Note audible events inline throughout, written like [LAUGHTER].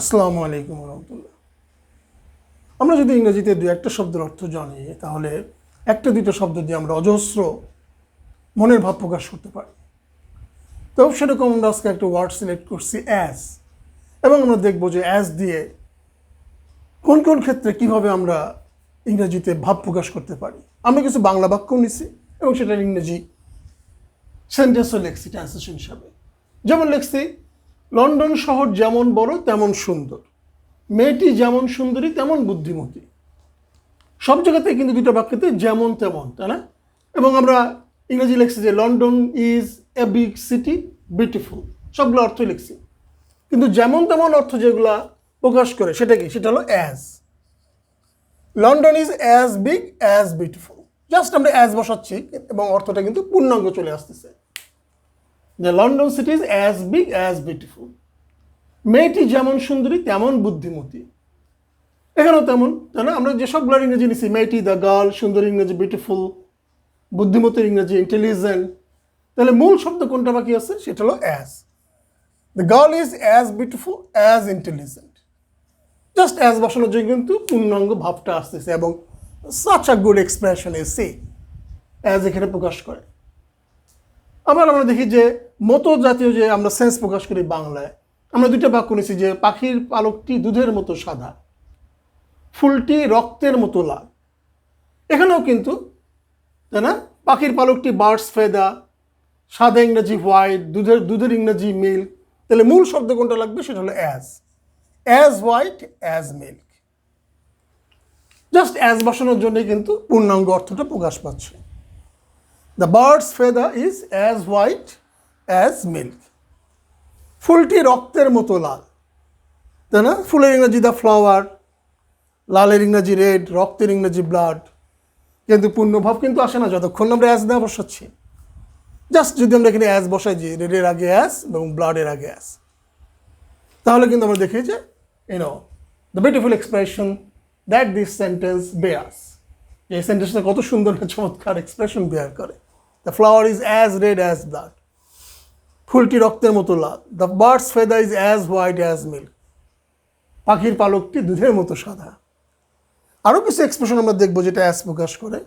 আসসালামু আলাইকুম রহমতুল্লাহ। আমরা যদি ইংরেজিতে দু একটা শব্দের অর্থ জানি, তাহলে একটা দুটো শব্দ দিয়ে আমরা অজস্র মনের ভাব প্রকাশ করতে পারি। তো সেরকম আমরা আজকে একটা ওয়ার্ড সিলেক্ট করছি অ্যাজ এবং আমরা দেখব যে অ্যাজ দিয়ে কোন কোন ক্ষেত্রে কীভাবে আমরা ইংরেজিতে ভাব প্রকাশ করতে পারি। আমরা কিছু বাংলা বাক্য নিছি এবং সেটার ইংরেজি সেন্টেন্সও লিখছি ট্রান্সলেশন হিসাবে। যেমন লিখছি লন্ডন শহর যেমন বড়, তেমন সুন্দর। মেয়েটি যেমন সুন্দরী, তেমন বুদ্ধিমতী। সব জায়গাতে কিন্তু দুটো বাক্যতে যেমন, তেমন, তাই না? এবং আমরা ইংরেজি লিখছি যে, London is a big city beautiful সবগুলো অর্থ লিখছি। কিন্তু যেমন, তেমন অর্থ যেগুলা প্রকাশ করে, সেটা কি? সেটা হলো as London is as big as beautiful just আমরা অ্যাজ বসাচ্ছি এবং অর্থটা কিন্তু পূর্ণাঙ্গ চলে আসতেছে। যে London city is as big as beautiful মেয়েটি যেমন সুন্দরী, তেমন বুদ্ধিমতী। এখানেও তেমন তাই না আমরা যেসবগুলোর ইংরেজি নিছি, মেয়েটি দ্য গার্ল সুন্দর ইংরেজি বিউটিফুল বুদ্ধিমতির ইংরেজি ইন্টেলিজেন্ট তাহলে মূল শব্দ কোনটা বাকি আছে? সেটা হলো as the girl is as beautiful as intelligent just as বসানোর জন্য কিন্তু পূর্ণাঙ্গ ভাবটা আসতেছে এবং সাচ আ গুড এক্সপ্রেশন এ সে অ্যাজ এখানে প্রকাশ করে। আবার আমরা দেখি যে মতো জাতীয় যে আমরা সেন্স প্রকাশ করি বাংলায়, আমরা দুইটা বাক্য নিছি যে পাখির পালকটি দুধের মতো সাদা, ফুলটি রক্তের মতো লাল। এখানেও কিন্তু, তাই না? পাখির পালকটি বার্ডস ফেদা, সাদা ইংরেজি হোয়াইট, দুধের দুধের ইংরেজি মিল্ক। তাহলে মূল শব্দ কোনটা লাগবে? সেটা হলো as. As white, as milk. Just as বসানোর জন্য কিন্তু পূর্ণাঙ্গ অর্থটা প্রকাশ পাচ্ছে। The birds feather is as white as milk ফুলটি রক্তের মতো লাল। তাই না? ফুলের ইংরেজি দ্য ফ্লাওয়ার লালের ইংরেজি রেড রক্তের ইংরেজি ব্লাড কিন্তু পূর্ণভাব কিন্তু আসে না, যতক্ষণ আমরা অ্যাজ না বসাচ্ছি। জাস্ট যদি আমরা এখানে অ্যাজ বসাই যে রেডের আগে অ্যাস এবং ব্লাডের আগে অ্যাস তাহলে কিন্তু আমরা দেখি যে you know the beautiful expression that this sentence bears এই সেন্টেন্সটা কত সুন্দর, চমৎকার এক্সপ্রেশন বেয়ার করে। The flower is as red as blood ফুলটি রক্তের মতো লাল। The birds feather is as white as milk পাখির পালকটি দুধের মতো সাদা। আরও কিছু এক্সপ্রেশন আমরা দেখব যেটা অ্যাস প্রকাশ করে।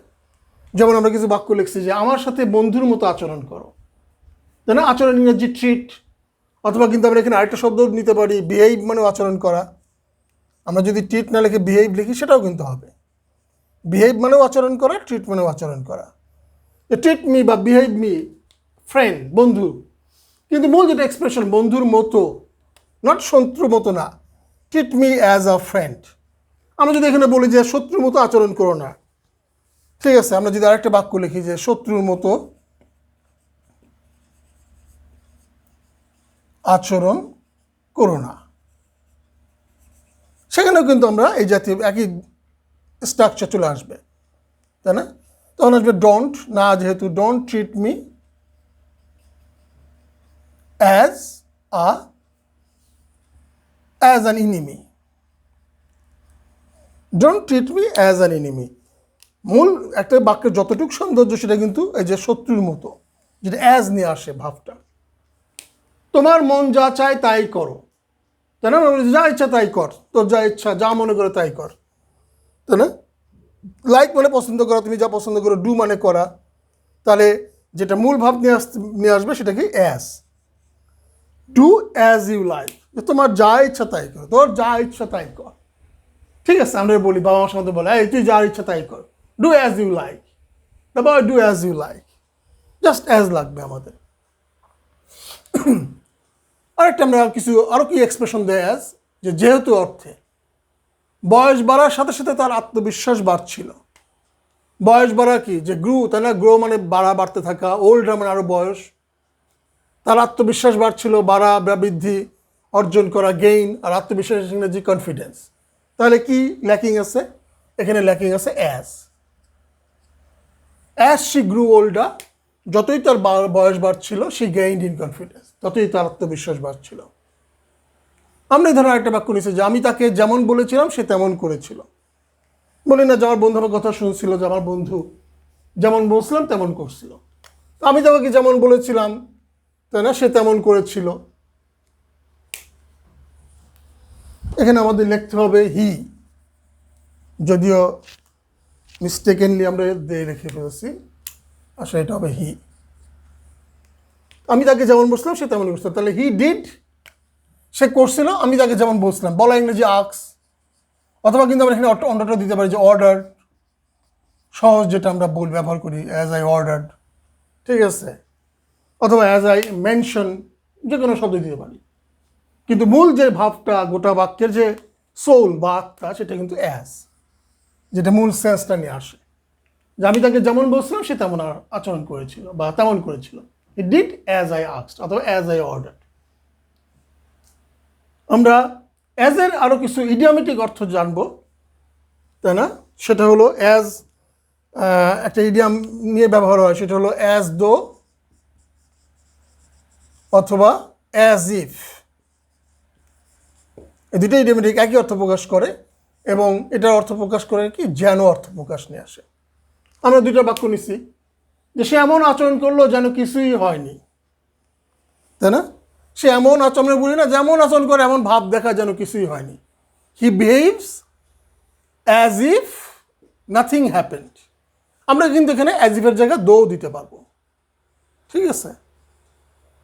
যেমন আমরা কিছু বাক্য লিখছি যে, আমার সাথে বন্ধুর মতো আচরণ করো। তাই না আচরণ ইংরেজি ট্রিট অথবা কিন্তু আমরা এখানে আরেকটা শব্দ নিতে পারি বিহেভ মানে আচরণ করা। আমরা যদি ট্রিট না লিখে বিহেভ লিখি, সেটাও কিন্তু হবে। বিহেভ মানেও আচরণ করা ট্রিট মানেও আচরণ করা। ট্রিট মি বা বিহেভ মি ফ্রেন্ড বন্ধু। কিন্তু মূল যেটা এক্সপ্রেশন বন্ধুর মতো নট শত্রুর মতো না treat me as a friend আমরা যদি এখানে বলি যে শত্রুর মতো আচরণ করো না, ঠিক আছে, আমরা যদি আরেকটা বাক্য লিখি যে শত্রুর মতো আচরণ করো না। সেখানেও কিন্তু আমরা এই জাতীয়, একই স্ট্রাকচার চলে আসবে, তাই না? তখন আসবে ডোন্ট না যেহেতু don't treat me as a as an enemy don't treat me as an enemy মূল একটা বাক্যের যতটুকু সৌন্দর্য সেটা কিন্তু এই যে শত্রুর মতো, যেটা অ্যাজ নিয়ে আসে ভাবটা। তোমার মন যা চায় তাই করো। তাই না? যা ইচ্ছা তাই কর। তোর যা ইচ্ছা, যা মনে করে তাই কর। তাই না? লাইক মানে পছন্দ করা, তুমি যা পছন্দ করো ডু মানে করা, তাহলে যেটা মূল ভাব নিয়ে আসতে নিয়ে আসবে সেটা কি? As do as you like তোমার যা ইচ্ছা তাই কর, তোর যা ইচ্ছা তাই কর। ঠিক আছে, আমরা বলি, বাবা মার সাথে বলে, এই, তুই যা ইচ্ছা তাই কর। ডু অ্যাজ ইউ লাইক বাবা do as you like just as লাগবে আমাদের। [CLEARS THROAT] আরেকটা আমরা কিছু আরও কি এক্সপ্রেশন দেয় অ্যাজ যে যেহেতু অর্থে। বয়স বাড়ার সাথে সাথে তার আত্মবিশ্বাস বাড়ছিল। বয়স বাড়া কি? যে গ্রু তাই না? গ্রো মানে বাড়া, বাড়তে থাকা ওল্ড মানে আরও বয়স। তার আত্মবিশ্বাস বাড়ছিল, বাড়া, বৃদ্ধি, অর্জন করা গেইন আর আত্মবিশ্বাস ইংরেজি কনফিডেন্স তাহলে কি ল্যাকিং আছে? এখানে ল্যাকিং আছে as as she grew older যতই তার বয়স বাড়ছিল সে গেইন ইন কনফিডেন্স ততই তার আত্মবিশ্বাস বাড়ছিল। আমরা এই ধরনের একটা বাক্য নিয়েছি যে আমি তাকে যেমন বলেছিলাম, সে তেমন করেছিল। বলি না যে আমার বন্ধু আমার কথা শুনছিল, যে আমার বন্ধু যেমন বলছিলাম, তেমন করছিল। আমি তাকে যেমন বলেছিলাম, তাই না? সে তেমন করেছিল। এখানে আমাদের লিখতে হবে হি। যদিও মিস্টেকেনলি আমরা দিয়ে রেখে ফেলেছি, আসলে এটা হবে হি। আমি তাকে যেমন বসলাম সে তেমন করছিল। তাহলে হি ডিড সে করছিল আমি তাকে যেমন বলছিলাম, বলা ইংরেজি আক্স অথবা কিন্তু আমরা এখানে অন্যটা দিতে পারি যে অর্ডার সহজ যেটা আমরা বল ব্যবহার করি অ্যাজ আই অর্ডার ঠিক আছে? অথবা অ্যাজ আই মেনশন যে কোনো শব্দ দিতে পারি। কিন্তু মূল যে ভাবটা, গোটা বাক্যের যে সোল বা আত্মা, সেটা কিন্তু অ্যাজ যেটা মূল সেন্সটা নিয়ে আসে। যে আমি তাকে যেমন বলছিলাম, সে তেমন আচরণ করেছিল বা তেমন করেছিল। ইট ডিড অ্যাজ আই আক্সড অথবা অ্যাজ আই অর্ডার আমরা অ্যাজ এর আরও কিছু ইডিয়ামেটিক অর্থ জানব, তাই না? সেটা হলো অ্যাজ একটা ইডিয়াম নিয়ে ব্যবহার হয়, সেটা হলো অ্যাজ দো অথবা অ্যাজ ইফ এই দুটো ইডিয়ামেটিক একই অর্থ প্রকাশ করে এবং এটার অর্থ প্রকাশ করে কি? যেন অর্থ প্রকাশ নিয়ে আসে। আমরা দুটো বাক্য নিছি, যে সে এমন আচরণ করল যেন কিছুই হয়নি, তাই না? সে এমন আচরণ বলি না, যেমন আচরণ করে এমন ভাব দেখা যেন কিছুই হয়নি। He behaves as if nothing happened আমরা কিন্তু এখানে অ্যাজ ইফের জায়গায় দো দিতে পারব। ঠিক আছে?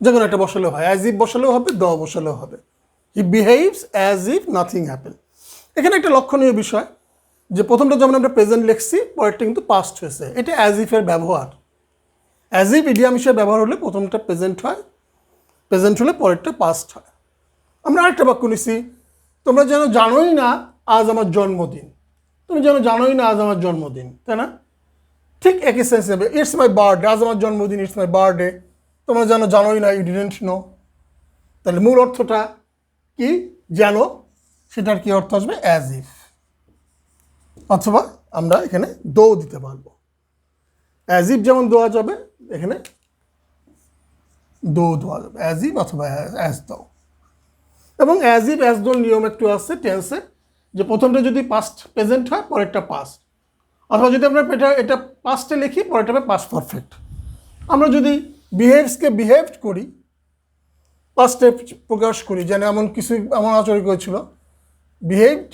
যে কোনো একটা বসালেও হয়। অ্যাজ ইফ বসালেও হবে দ বসালেও হবে। He behaves as if nothing happen এখানে একটা লক্ষণীয় বিষয়, যে প্রথমটা যেমন আমরা প্রেজেন্ট লিখছি, পরেরটা কিন্তু পাস্ট হয়েছে। এটা অ্যাজ ইফের ব্যবহার। অ্যাজ ইফ ইডিয়াম হিসেবে ব্যবহার হলে প্রথমটা প্রেজেন্ট হয় প্রেজেন্ট হলে পরেরটা পাস্ট হয়। আমরা আরেকটা বাক্য নিছি, তোমরা যেন জানোই না আজ আমার জন্মদিন। তুমি যেন জানোই না আজ আমার জন্মদিন, তাই না? ঠিক একই সেন্স নেবে ইটস মাই বার্থডে আজ আমার জন্মদিন ইটস মাই বার্থডে তোমরা যেন জানোই না ইউ ডিডেন্ট নো তাহলে মূল অর্থটা কি? জানো সেটার কি অর্থ আসবে? অ্যাজ ইফ অথবা আমরা এখানে দো দিতে পারব। অ্যাজ ইফ যেমন দেওয়া যাবে, এখানে দো দেওয়া যাবে অ্যাজ ইফ অথবা অ্যাজ দাও এবং অ্যাজ ইফ অ্যাজ দোর নিয়ম একটু আছে টেন্সে যে প্রথমটা যদি পাস্ট প্রেজেন্ট হয়, পরেরটা পাস্ট অথবা যদি আমরা এটা এটা পাস্টে লিখি, পরেরটা হবে পাস্ট পারফেক্ট আমরা যদি বিহেভসকে বিহেভড করি পাস্টে প্রকাশ করি, যেন এমন কিছু, এমন আচরণ করেছিল বিহেভড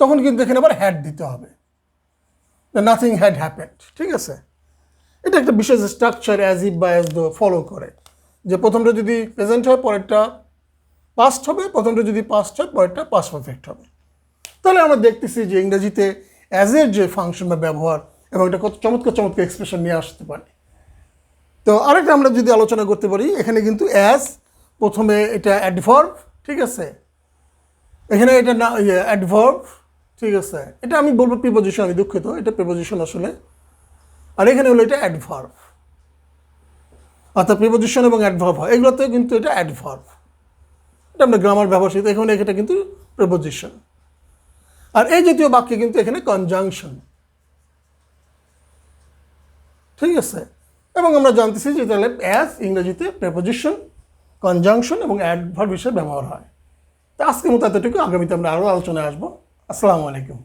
তখন কিন্তু এখানে আবার হ্যাড দিতে হবে। নাথিং হ্যাড হ্যাপেন্ড ঠিক আছে? এটা একটা বিশেষ স্ট্রাকচার অ্যাজ ইফ বা অ্যাজ দো ফলো করে। যে প্রথমটা যদি প্রেজেন্ট হয়, পরেরটা পাস্ট হবে, প্রথমটা যদি পাস্ট হয়, পরেরটা পাস্ট পারফেক্ট হবে। তাহলে আমরা দেখতেছি যে ইংরেজিতে অ্যাজ এর যে ফাংশন বা ব্যবহার, এবং এটা কত চমৎকার চমৎকার এক্সপ্রেশন নিয়ে আসতে পারে। তো আরেকটা আমরা যদি আলোচনা করতে পারি, এখানে কিন্তু অ্যাজ প্রথমে এটা অ্যাডভার্ভ ঠিক আছে? এখানে এটা না ইয়ে অ্যাডভার্ভ ঠিক আছে? এটা আমি বলব প্রিপোজিশন আমি দুঃখিত, এটা প্রিপোজিশন আসলে আর এখানে হলো এটা অ্যাডভার্ভ অর্থাৎ প্রিপোজিশন এবং অ্যাডভার্ভ হয়। এগুলোতে কিন্তু এটা অ্যাডভার্ভ এটা আমরা গ্রামার ব্যবহার শিখতে এখানে এটা কিন্তু প্রিপোজিশন আর এই জাতীয় বাক্যে কিন্তু এখানে কনজাংশন ঠিক আছে? এবং আমরা জানতেছি যে তাহলে অ্যাজ ইংরেজিতে প্রেপোজিশন কনজাংশন এবং অ্যাডভার্ব হিসেবে ব্যবহার হয়। তো আজকের মতো এতটুকু। আগামীতে আমরা আরও আলোচনায় আসব। আসসালামু আলাইকুম।